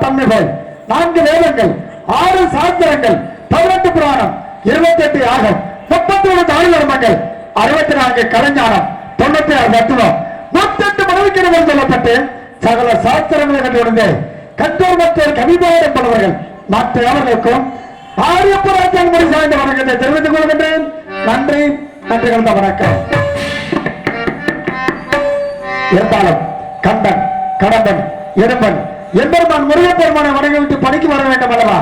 அத்தன்மைகள் நான்கு வேதங்கள் ஆறு சாஸ்திரங்கள் பதினெட்டு புராணம் இருபத்தி எட்டு யாகம் முப்பத்தி ஒரு தமிழ் தர்மங்கள் அறுபத்தி நான்கு கலைஞானம் தொண்ணூத்தி ஆறு தத்துவம் நூத்தெட்டு மனைவிக்கிடங்கள் சொல்லப்பட்டு சகல சாஸ்திரங்களை கண்டிருந்து கற்றோர் மற்றோர் கவிபாடு என்பவர்கள் மற்ற அவர்களுக்கும் ஆரியப்பராஜன் மொழி சார்ந்த வணக்கத்தை தெரிவித்துக் கொள்கின்றேன். நன்றி நன்றி கலந்த வணக்கம். இருந்தாலும் கண்டன் கடம்பன் எறும்பன் எம்பெருமான் முருகப்பெருமானை வணங்கிவிட்டு பணிக்கு வர வேண்டும் அல்லவா?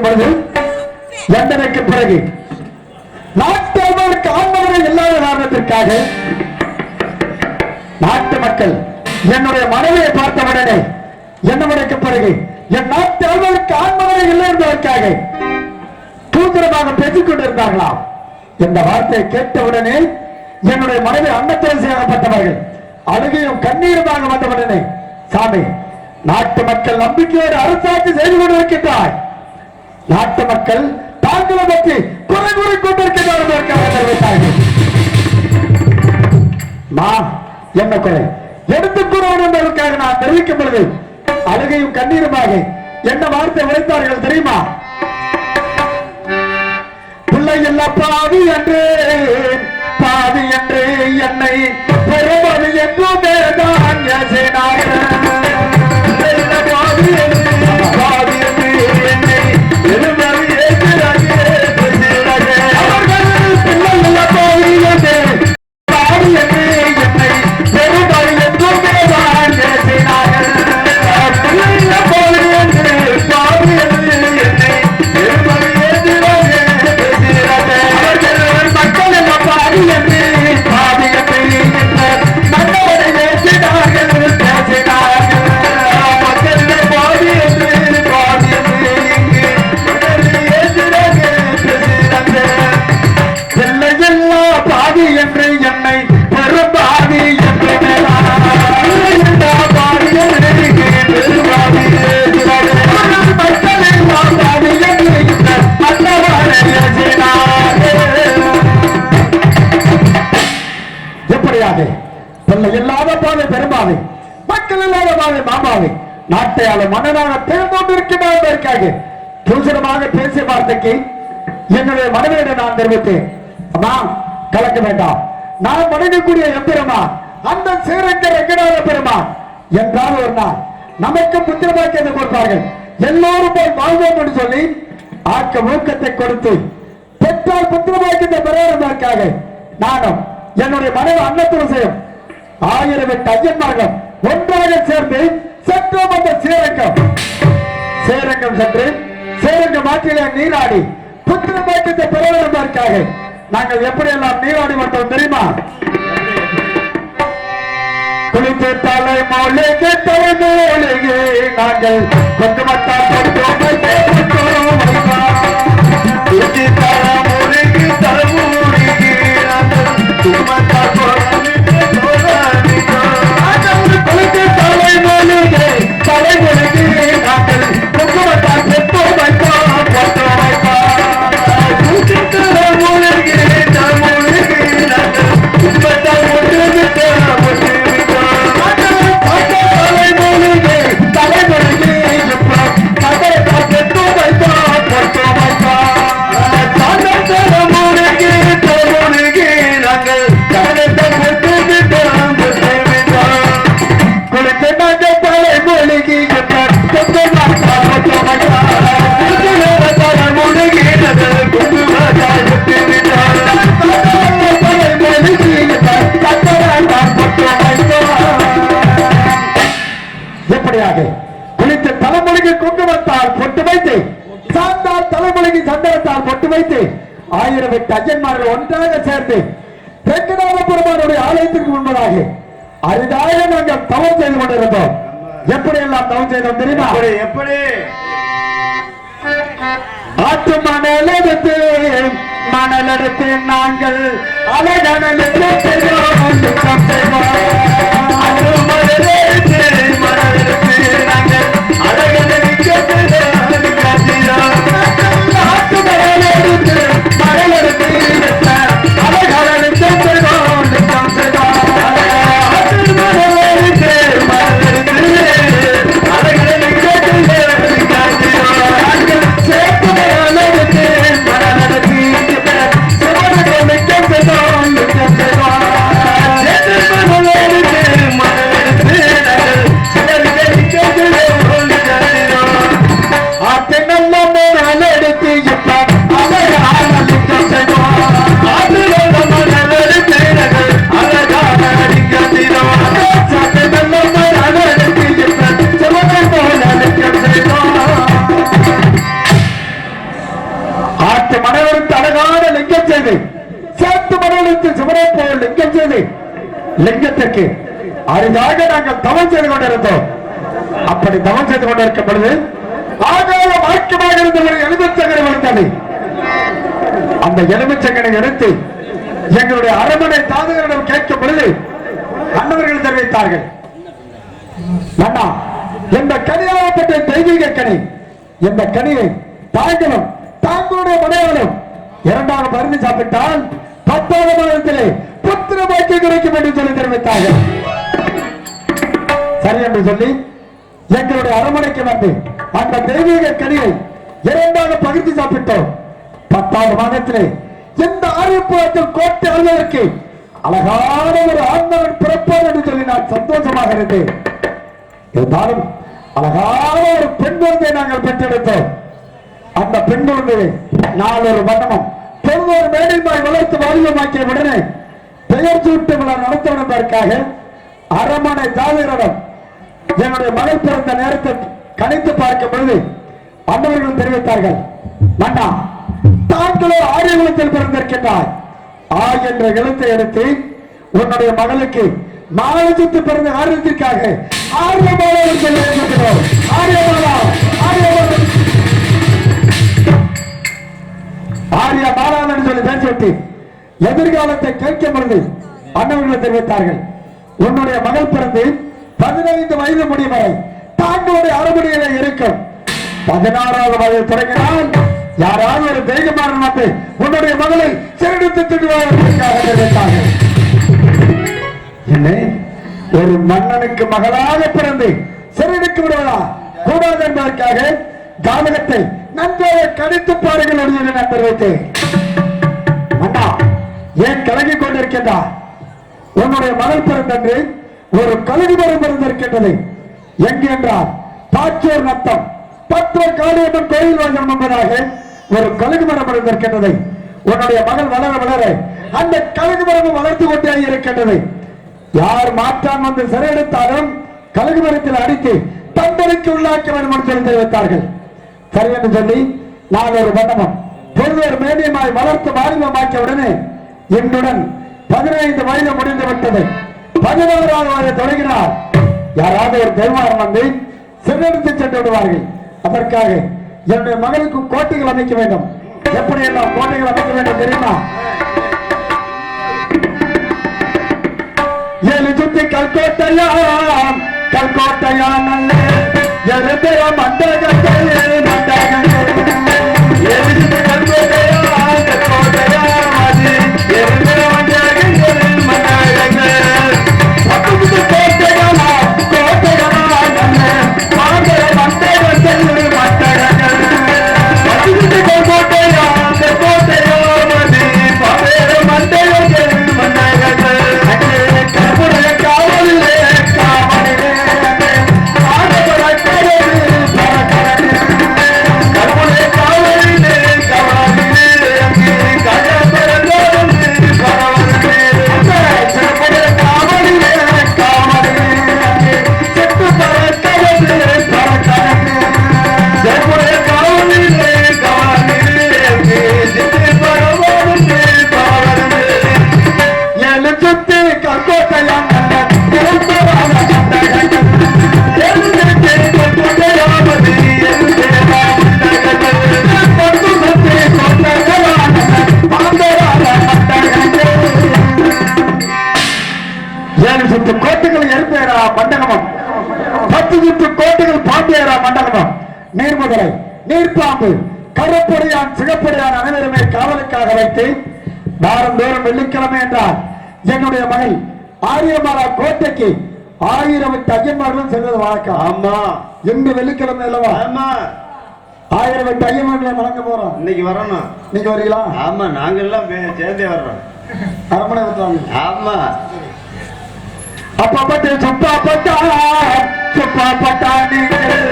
செய்து பொழுது தண்டனைக்கு பிறகு? நாட்டு அவர்களுக்கு இல்லாத காரணத்திற்காக நாட்டு மக்கள் என்னுடைய மனைவியை பார்த்தவுடனே என்னவனுக்கு பிறகு என் நாட்டு அவர்களுக்கு ஆன்மகனை இல்லை என்பதற்காக தூத்திரமாக பேசிக் கொண்டிருந்தார்களாம் இந்த வார்த்தையை கேட்டவுடனே என்னுடைய மனைவி அன்னத்தில் செய்யப்பட்டவர்கள் அழுகையும் கண்ணீருமாக வந்தவுடனே சாமி நாட்டு மக்கள் நம்பிக்கையோடு அரசாட்சி செய்து கொண்டிருக்கின்றார் நாட்டு மக்கள் தாங்களை பற்றி குறை கூறி கொண்டிருக்கிறார்கள் தெரிவித்தார்கள். நான் என்ன குறை எடுத்து கூறுவோம் என்பதற்காக நான் தெரிவிக்கும் பொழுது அழுகையும் கண்ணீருமாக என்ன வார்த்தை உழைத்தார்கள் தெரியுமா? பிள்ளை இல்ல பாவி என்று பாவி என்று என்னை பெறுவது என்றுமே தான் யசேனாக. பாவி என்று, பாபாவை மக்கள் இல்லாத பாதை மாமாவை நாட்டை ஆள மன்னனாக தேர்ந்தோண்டிருக்கிறார்கள் தூசணமாக பேசிய வார்த்தைக்கு என்னுடைய மனைவியிடம் நான் தெரிவித்தேன். அம்மா கலக்க வேண்டாம். நான் வணங்கக்கூடிய எம்பெருமா அந்த சீரங்க ரங்கநாத பெருமா என்றால் ஒரு நாள் நமக்கு புத்திரமாக்கியதை கொடுப்பார்கள். எல்லோரும் போய் வாழ்வோம் என்று சொல்லி ஆக்க ஊக்கத்தை கொடுத்து பெற்றால் புத்திரமாக்கியத்தை பெறுவதற்காக நானும் என்னுடைய மனைவி அன்னத்துவசையும் ஆயிரம் எட்டு ஐயன்மார்கள் ஒன்றாக சேர்ந்து சென்றோம் அந்த சேரங்கம். சேரங்கம் சென்று சேரங்கம் ஆற்றிலே நீராடி புத்திர மாற்றத்தை பெற வருவதற்காக நாங்கள் எப்படியெல்லாம் நீராடி வந்தோம் தெரியுமா? குளித்து தலை மொழிக்கு தலை மொழிகே நாங்கள் கொண்டு சேர்ந்து தெற்கநாத பெருமானுடைய ஆலயத்திற்கு முன்பதாக அரிதாக நாங்கள் தவம் செய்து கொண்டிருந்தோம். எப்படி எல்லாம் தவம் செய்தோம் தெரியுமா? எப்படி எப்படி? ஆற்று மணல் எடுத்து மணல் எடுத்து நாங்கள் அழகணல் லிங்கத்துக்கு அரிதாக நாங்கள் தவம் செய்து கொண்டிருந்தோம். அப்படி தவம் செய்து கொண்டிருக்கும் பொழுது ஆகாய வாக்கியமாக இருந்த ஒரு எலுமிச்சங்கரை அந்த எலுமிச்சங்கனை எடுத்து எங்களுடைய அரண்மனை தாதகரிடம் கேட்கும் பொழுது அண்ணவர்கள் தெரிவித்தார்கள். அண்ணா இந்த கனியாகப்பட்ட தெய்வீக கனி இந்த கனியை தாய்களும் தாங்களுடைய மனைவனும் இரண்டாவது மருந்து சாப்பிட்டால் பத்தாவது மாதத்திலே புத்திர பாக்கிய கிடைக்கும் என்று சொல்லி தெரிவித்தாங்க. சரி என்று சொல்லி எங்களுடைய அரண்மனைக்கு வந்து அந்த தெய்வீக கனியை இரண்டாக பகிர்ந்து சாப்பிட்டோம். பத்தாவது மாதத்திலே இந்த ஆரியப்புறத்தில் கோட்டை அழுவதற்கு அழகான ஒரு ஆண்டவன் பிறப்பார் என்று சொல்லி நான் சந்தோஷமாக இருந்தேன். இருந்தாலும் அழகான ஒரு பெண் குழந்தையை நாங்கள் பெற்றெடுத்தோம். அந்த பெண் குழந்தையை நாலொரு மண்டபம் பொருள் மேடைமாய் வளர்த்து வாரியமாக்கிய உடனே பெயர் சூட்டு விழா நடத்த என்பதற்காக அரமனை தாவிரிடம் என்னுடைய மகள் பிறந்த நேரத்தை கணித்து பார்க்கும் பொழுது அன்னவர்கள் தெரிவித்தார்கள் மன்னா தாங்களோ ஆரிய குலத்தில் பிறந்திருக்கின்றாய். ஆ என்ற எழுத்தை எடுத்து உன்னுடைய மகளுக்கு மாலஜத்து பிறந்த ஆரியத்திற்காக ஆரியமாலா என்று ஆரியமாலா ஆரியமாலா. ஆரிய மாலான் என்று சொல்லி பேசிவிட்டு எதிர்காலத்தை கேட்க பொழுது அண்ணவர்கள் தெரிவித்தார்கள். உன்னுடைய மகள் பிறந்து பதினைந்து வயது முடியும் வரை தாங்களுடைய அறுபடியில இருக்கும். பதினாறாவது வயது தொடங்கினால் யாராவது ஒரு தெய்வமான வந்து உன்னுடைய மகளை சிறடித்து திட்டுவார்கள் தெரிவித்தார்கள். இல்லை ஒரு மன்னனுக்கு மகளாக பிறந்து சிறைடுக்கு விடுவதா? கூடாது என்பதற்காக ஜாதகத்தை நன்றாக கணித்து பாருங்கள் என்று நான் தெரிவித்தேன். ஏன் கலங்கிக் கொண்டிருக்கின்றா? உன்னுடைய மகள் பிறந்தன்று ஒரு கழுகு மரம் பிறந்திருக்கின்றது எங்கு என்றால் பாச்சூர் நத்தம். பத்திர காளியம்மன் கோயில் வாங்கம் என்பதாக ஒரு கழுகு மரம் பிறந்திருக்கின்றது உன்னுடைய மகள் வளர வளர அந்த கழுகு மரமும் வளர்த்து கொண்டே இருக்கின்றது. யார் மாற்றான் வந்து சிறையெடுத்தாலும் கழுகு மரத்தில் அடித்து தண்டனைக்கு உள்ளாக்க வேண்டும் என்று சொல்லி தெரிவித்தார்கள். சரி என்று சொல்லி நான் ஒரு மண்டபம் பொருள் மேனியமாய் வளர்த்து மாநிலமாக்கிய உடனே என்னுடன் பதினைந்து வயது முடிந்து விட்டது. பதினோராவது வயது தொடங்கினார். யாராவது ஒரு தெய்வாரம் வந்து சிறந்து சென்று விடுவார்கள். அதற்காக என்னுடைய மகளுக்கு கோட்டைகள் அமைக்க வேண்டும். எப்படி எல்லாம் கோட்டைகள் அமைக்க வேண்டும் தெரியுமா? ஏழு சுத்தி கல்கோட்டையாம் கல்கோட்டையாம் நல்ல எருதிர மண்டகத்தில் நீர்ப்பாம்பு கருப்படையான் சிகப்படையான் அனைவருமே காவலுக்காக வைத்து வாரந்தோறும் வெள்ளிக்கிழமை என்றால் என்னுடைய மகள் ஆரியமாலா கோட்டைக்கு ஆயிரம் ஐயன்மார்களும் செல்வது வழக்கம். ஆமா. இன்று வெள்ளிக்கிழமை அல்லவா? ஆமா. ஆயிரம் எட்டு ஐயன்மார்களை வழங்க போறோம். இன்னைக்கு வரணும். நீங்க வரீங்களா? ஆமா நாங்கெல்லாம் வே- சேர்ந்தே வர்றோம். அரமனை ஆமா. அப்பப்பட்டு சுப்பா பட்டா சுப்பா பட்டா நீங்கள்